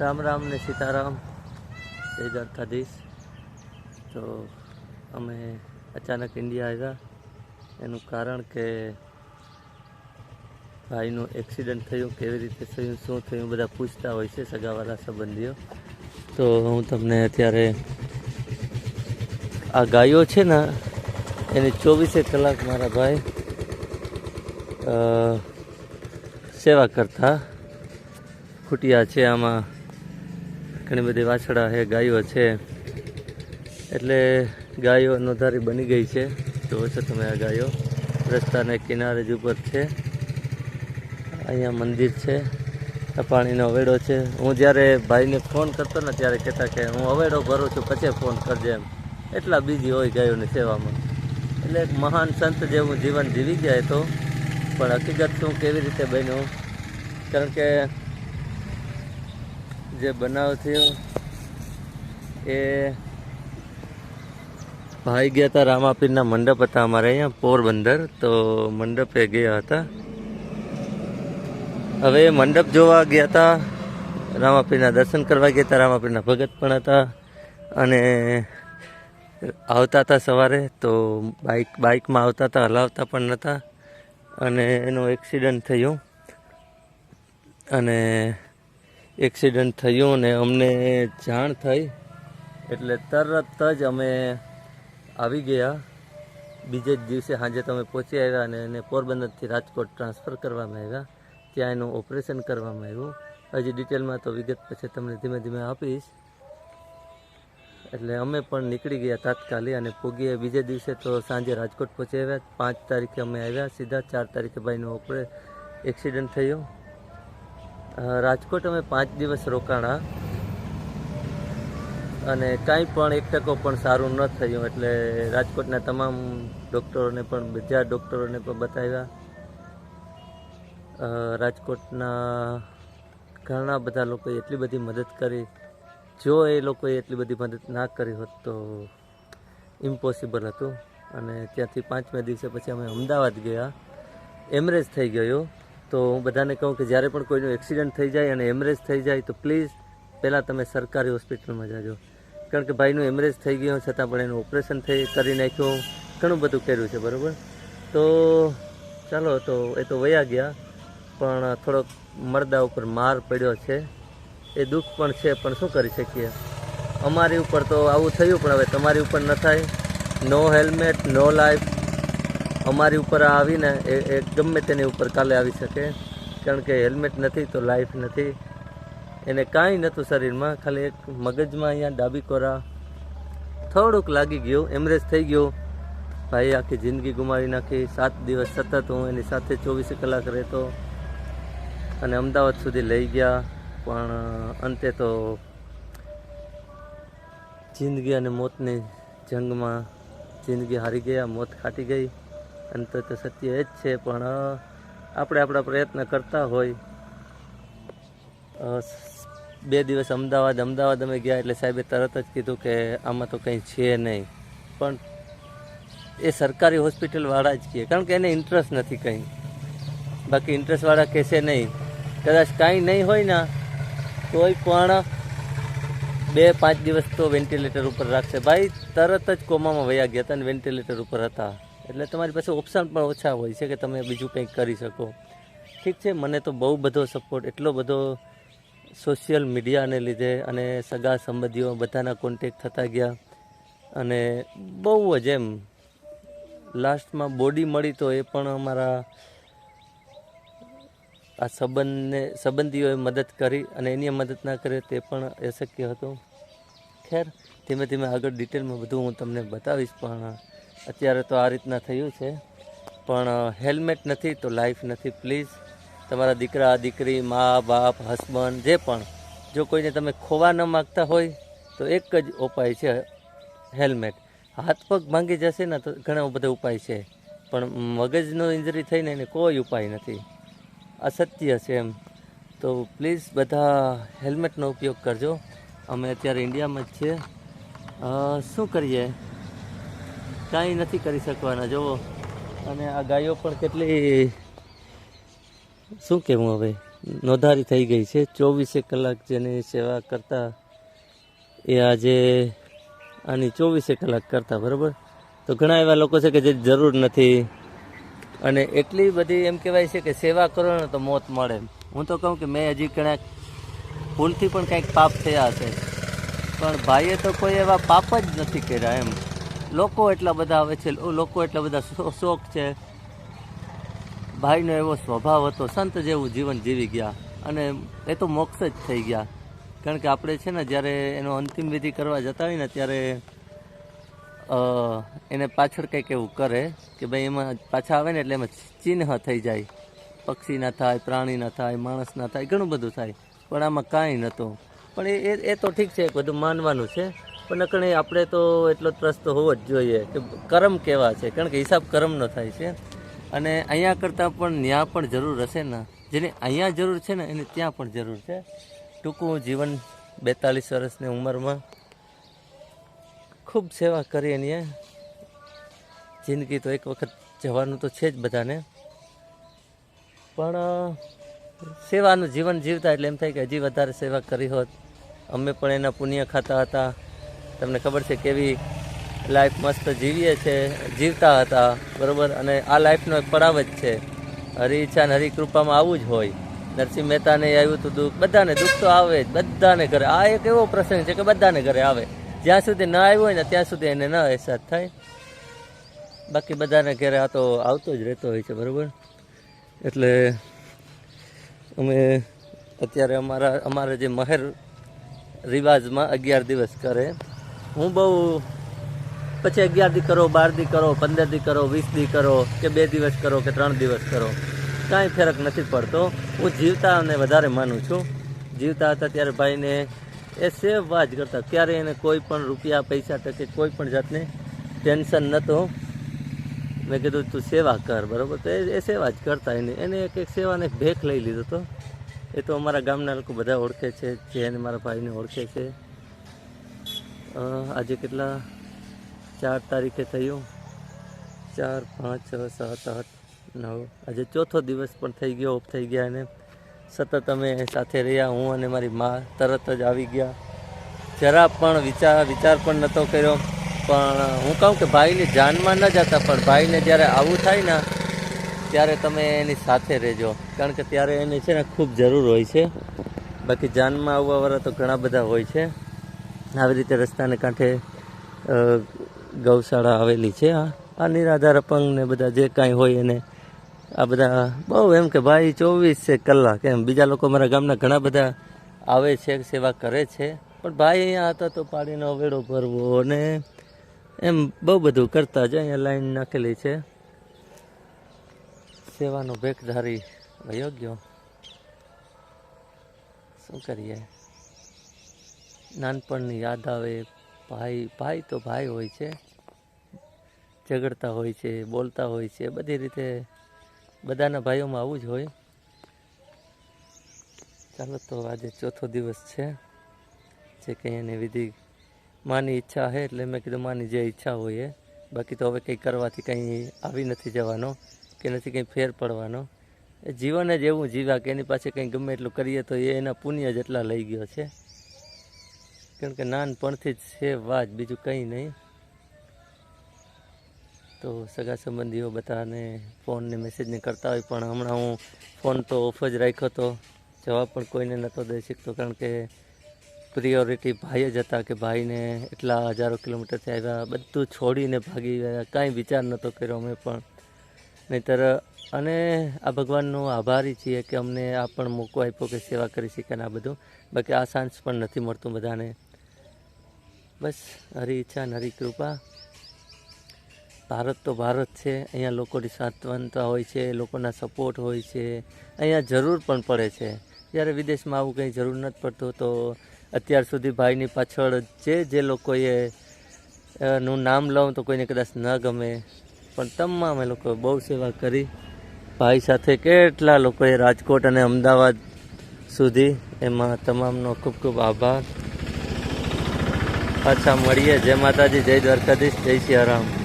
રામ રામ ને સીતારામ. જય દ્વારકાધીશ. તો અમે અચાનક ઇન્ડિયા આવ્યા. એનું કારણ કે ભાઈનું એક્સિડન્ટ થયું, કેવી રીતે થયું, શું થયું, બધા પૂછતા હોય છે સગાવાલા સંબંધીઓ. તો હું તમને અત્યારે આ ગાયો છે ને, એની ચોવીસે કલાક મારા ભાઈ સેવા કરતા ખૂટિયા છે આમાં. ઘણી બધી વાછડા છે ગાયો છે. એટલે ગાયો નોંધારી બની ગઈ છે. જુઓ છો તમે આ ગાયો. રસ્તાને કિનારે જ ઉપર છે. અહીંયા મંદિર છે. આ પાણીનો અવેડો છે. હું જ્યારે ભાઈને ફોન કરતો ને ત્યારે કહેતા કે હું અવેડો ભરું છું, પછી ફોન કરજે એમ. એટલા બીજી હોય ગાયોની સેવામાં. એટલે એક મહાન સંત જેવું જીવન જીવી ગયા તો. પણ હકીકત શું, કેવી રીતે બન્યું? કારણ કે જે બનાવ થયો એ ભાઈ ગયા હતા રામાપીરના મંડપ હતા અમારે અહીંયા, પોરબંદર. તો મંડપે ગયા હતા. હવે મંડપ જોવા ગયા હતા. રામાપીરના દર્શન કરવા ગયા હતા. રામાપીરના ભગત પણ હતા અને આવતા હતા સવારે. તો બાઇક બાઇકમાં આવતા હતા, હલાવતા પણ નહોતા. અને એનું એક્સિડન્ટ થયું. અને એક્સિડન્ટ થયું ને અમને જાણ થઈ એટલે તરત જ અમે આવી ગયા. બીજે જ દિવસે સાંજે તમે પહોંચી આવ્યા અને એને પોરબંદરથી રાજકોટ ટ્રાન્સફર કરવામાં આવ્યા. ત્યાં એનું ઓપરેશન કરવામાં આવ્યું. હજી ડિટેલમાં તો વિગત પછી તમને ધીમે ધીમે આપીશ. એટલે અમે પણ નીકળી ગયા તાત્કાલિક અને પૂગીએ બીજે દિવસે તો સાંજે રાજકોટ પહોંચી આવ્યા. પાંચ તારીખે અમે આવ્યા. સીધા ચાર તારીખે ભાઈનું ઓપરે એક્સિડન્ટ થયું. રાજકોટ અમે પાંચ દિવસ રોકાણા. અને કાંઈ પણ એક ટકો પણ સારું ન થયું, એટલે રાજકોટના તમામ ડૉક્ટરોને પણ બધા ડૉક્ટરોને પણ બતાવ્યા. રાજકોટના ઘણા બધા લોકોએ એટલી બધી મદદ કરી. જો એ લોકોએ એટલી બધી મદદ ના કરી હોત તો ઇમ્પોસિબલ હતું. અને ત્યાંથી પાંચમે દિવસે પછી અમે અમદાવાદ ગયા. એમરેજ થઈ ગયો. તો હું બધાને કહું કે જ્યારે પણ કોઈનું એક્સિડન્ટ થઈ જાય અને એમરેજ થઈ જાય, તો પ્લીઝ પહેલાં તમે સરકારી હોસ્પિટલમાં જાજો. કારણ કે ભાઈનું એમરેજ થઈ ગયું, છતાં પણ એનું ઓપરેશન થઈ કરી નાખ્યું. ઘણું બધું કર્યું છે, બરાબર? તો ચાલો, તો એ તો વયા ગયા, પણ થોડોક મરદા ઉપર માર પડ્યો છે. એ દુઃખ પણ છે, પણ શું કરી શકીએ? અમારી ઉપર તો આવું થયું, પણ હવે તમારી ઉપર ન થાય. નો હેલ્મેટ નો લાઈફ અમારી ઉપર આવીને એ ગમે તેની ઉપર કાલે આવી શકે. કારણ કે હેલ્મેટ નથી તો લાઈફ નથી. એને કાંઈ નહોતું શરીરમાં, ખાલી એક મગજમાં અહીંયા ડાબી કોરા. થોડુંક લાગી ગયું, એમરેજ થઈ ગયું. ભાઈ આખી જિંદગી ગુમાવી નાખી. સાત દિવસ સતત હું એની સાથે ચોવીસ કલાક રહેતો. અને અમદાવાદ સુધી લઈ ગયા. પણ અંતે તો જિંદગી અને મોતની જંગમાં જિંદગી હારી ગયા, મોત ખાટી ગઈ. અંતે તો સત્ય એ જ છે, પણ આપણે આપણા પ્રયત્ન કરતા હોય. બે દિવસ અમદાવાદ અમદાવાદ અમે ગયા એટલે સાહેબે તરત જ કીધું કે આમાં તો કંઈ છે નહીં. પણ, એ સરકારી હોસ્પિટલવાળા જ કહે કારણ કે એને ઇન્ટરેસ્ટ નથી કંઈ. બાકી ઇન્ટરેસ્ટવાળા કહેશે નહીં. કદાચ કાંઈ નહીં હોય ને, તોય પણ બે, પાંચ દિવસ તો વેન્ટિલેટર ઉપર રાખશે. ભાઈ, તરત જ કોમામાં વયા ગયા હતા અને વેન્ટિલેટર ઉપર હતા. એટલે તમારી પાસે ઓપ્શન પણ ઓછા હોય છે કે તમે બીજું કંઈક કરી શકો. ઠીક છે, મને તો બહુ બધો સપોર્ટ એટલો બધો સોશિયલ મીડિયાને લીધે અને સગા સંબંધીઓ બધાના કોન્ટેક થતા ગયા. અને બહુ જ એમ લાસ્ટમાં બોડી મળી તો એ પણ અમારા આ સંબંધને, સંબંધીઓએ મદદ કરી અને એની મદદ ના કરે તે પણ અશક્ય હતું. ખેર, ધીમે ધીમે આગળ ડિટેલમાં બધું હું તમને બતાવીશ પણ અત્યારે તો આ રીતના થયું છે. પણ હેલ્મેટ નથી તો લાઈફ નથી. પ્લીઝ, તમારા દીકરા, દીકરી, મા, બાપ, હસબન્ડ, જે પણ, જો કોઈને તમે ખોવા ન માગતા હોય, તો એક જ ઉપાય છે હેલ્મેટ. હાથ પગ ભાંગી જશે ને તો ઘણા બધા ઉપાય છે. પણ મગજનો ઇન્જરી થઈને એને કોઈ ઉપાય નથી. આ સત્ય છે એમ. તો પ્લીઝ બધા હેલ્મેટનો ઉપયોગ કરજો. અમે અત્યારે ઇન્ડિયામાં જ છીએ. શું કરીએ? કાંઈ નથી કરી શકવાના જુઓ અને આ ગાયો પણ કેટલી શું કહેવું હવે? નોંધારી થઈ ગઈ છે. ચોવીસે કલાક જેની સેવા કરતા એ આજે આની ચોવીસે કલાક કરતા, બરાબર? તો ઘણા એવા લોકો છે કે જે જરૂર નથી. અને એટલી બધી એમ કહેવાય છે કે સેવા કરો ને તો મોત મળે હું તો કહું કે મેં હજી ક્યાંક ભૂલથી પણ કંઈક પાપ થયા હશે. પણ ભાઈએ તો કોઈ એવા પાપ જ નથી કર્યા એમ. લોકો એટલા બધા આવે છે, લોકો એટલા બધા શોખ છે. ભાઈનો એવો સ્વભાવ હતો, સંત જેવું જીવન જીવી ગયા અને એ તો મોક્ષ જ થઈ ગયા. કારણ કે આપણે છે ને જ્યારે એનો અંતિમ વિધિ કરવા જતા હોય ને ત્યારે એને પાછળ કંઈક એવું કરે કે ભાઈ એમાં પાછા આવે ને એટલે એમાં ચિહ્ન થઈ જાય. પક્ષી ના થાય, પ્રાણી ના થાય, માણસ ના થાય, ઘણું બધું થાય. પણ આમાં કાંઈ નહોતું. પણ એ, એ- તો ઠીક છે બધું માનવાનું છે. પણ નકણે આપણે તો એટલો ત્રસ્ત હોવો જ જોઈએ કે કર્મ કેવા છે. કારણ કે હિસાબ કર્મનો થાય છે. અને અહીંયા કરતાં પણ ત્યાં પણ જરૂર હશે ને. જેને અહીંયા જરૂર છે ને, એને ત્યાં પણ જરૂર છે. ટૂંકું જીવન બેતાલીસ વર્ષની ઉંમરમાં ખૂબ સેવા કરી એની. જિંદગી તો એક વખત જવાનું તો છે જ બધાને. પણ, સેવાનું જીવન જીવતા એટલે એમ થાય કે હજી વધારે સેવા કરી હોત. અમે પણ એના પુણ્ય ખાતા હતા. તમને ખબર છે કેવી લાઈફ મસ્ત જીવીએ છે, જીવતા હતા, બરાબર? અને આ લાઈફનો એક પડાવ જ છે. હરી ઈચ્છા અને હરી કૃપામાં આવું જ હોય. નરસિંહ મહેતાને આવ્યું હતું દુઃખ. બધાને દુઃખ તો આવે જ, બધાને ઘરે. આ એક એવો પ્રસંગ છે કે બધાને ઘરે આવે. જ્યાં સુધી ન આવ્યો હોય ને, ત્યાં સુધી એને ન અહેસાસ થાય. બાકી બધાને ઘરે આ તો આવતો જ રહેતો હોય છે, બરાબર? એટલે અમે અત્યારે અમારા અમારા જે મહેર રિવાજમાં અગિયાર દિવસ કરે. હું બહુ પછી અગિયાર દી કરો, બાર દી કરો, પંદર દી કરો, વીસ દી કરો કે બે દિવસ કરો કે ત્રણ દિવસ કરો, કાંઈ ફરક નથી પડતો. હું જીવતા અને વધારે માનું છું. જીવતા હતા ત્યારે ભાઈને એ સેવ જ કરતા. ત્યારે એને કોઈ પણ રૂપિયા, પૈસા તકે કોઈ પણ જાતને ટેન્શન નહોતું. મેં કીધું, તું સેવા કર, બરાબર? તો એ સેવા જ કરતા. એને એને એક એક સેવાને ભેખ લઈ લીધો હતો એ તો અમારા ગામના લોકો બધા ઓળખે છે જે એને મારા ભાઈને ઓળખે છે. આજે કેટલા? ચાર તારીખે થયું. ચાર, પાંચ, છ, સાત, આઠ, નવ. આજે ચોથો દિવસ પણ થઈ ગયો, ઓફ થઈ ગયા અને સતત અમે સાથે રહ્યા, હું અને મારી મા તરત જ આવી ગયા. જરા પણ વિચાર વિચાર પણ નહોતો કર્યો. પણ હું કહું કે ભાઈને જાનમાં ન જતા, પણ ભાઈને જ્યારે આવું થાય ને, ત્યારે તમે એની સાથે રહેજો. કારણ કે ત્યારે એને છે ને ખૂબ જરૂર હોય છે. બાકી જાનમાં આવવાવાળા તો ઘણા બધા હોય છે. આવી રીતે રસ્તાને કાંઠે ગૌશાળા આવેલી છે. આ નિરાધાર અપંગ ને બધા જે કાંઈ હોય એને આ બધા બહુ એમ કે ભાઈ ચોવીસ કલાક એમ. બીજા લોકો મારા ગામના ઘણા બધા આવે છે, સેવા કરે છે. પણ ભાઈ અહીંયા હતા તો પાણીનો વેડો ભરવો અને એમ બહુ બધું કરતા જ અહીંયા લાઈન નાખેલી છે. સેવાનો ભેખધારી વયો ગયો શું કરીએ? નાનપણની યાદ આવે, ભાઈ ભાઈ તો ભાઈ હોય છે. ઝઘડતા હોય છે, બોલતા હોય છે, બધી રીતે બધાના ભાઈઓમાં આવું જ હોય. ચાલો તો આજે ચોથો દિવસ છે. જે કંઈ એની વિધિ માની ઈચ્છા છે એટલે મેં કીધું માની જે ઈચ્છા હોય એ. બાકી તો હવે કંઈ કરવાથી કંઈ આવી નથી જવાનો, કે નથી કંઈ ફેર પડવાનો. એ જીવન જ એવું જીવ્યા કે એની પાસે કંઈ ગમે એટલું કરીએ તો એ એના પુણ્ય જેટલા લઈ ગયો છે. કારણ કે નાનપણથી જ છે વાત, બીજું કંઈ નહીં. તો સગા સંબંધીઓ બધાને ફોનને મેસેજને કરતા હોય, પણ હમણાં હું ફોન તો ઓફ જ રાખ્યો હતો જવાબ પણ કોઈને નહોતો દઈ શકતો, કારણ કે પ્રિયોરિટી ભાઈ જ હતા કે ભાઈને એટલા હજારો કિલોમીટરથી આવ્યા, બધું છોડીને ભાગી ગયા, કાંઈ વિચાર નહોતો કર્યો અમે પણ. નહીંતર, અને આ ભગવાનનો આભારી છીએ કે અમને આ પણ મોકો આપ્યો કે સેવા કરી શકીએ ને આ બધું. બાકી આ સાંજ પણ નથી મળતું બધાને. બસ, હરી ઈચ્છા હરી કૃપા. ભારત તો ભારત છે, અહીંયા લોકોની સાંત્વનતા હોય છે, લોકોના સપોર્ટ હોય છે, અહીંયા જરૂર પણ પડે છે. જ્યારે વિદેશમાં આવું કંઈ જરૂર નથી પડતું, તો અત્યાર સુધી ભાઈની પાછળ જે જે લોકોએ નું નામ લઉં તો કોઈને કદાચ ન ગમે. પણ તમામ એ લોકોએ બહુ સેવા કરી. ભાઈ સાથે કેટલા લોકોએ રાજકોટ અને અમદાવાદ સુધી, એમાં તમામનો ખૂબ ખૂબ આભાર. પાછા મળીએ. જય માતાજી જય દ્વારકાધીશ જય સિયારામ.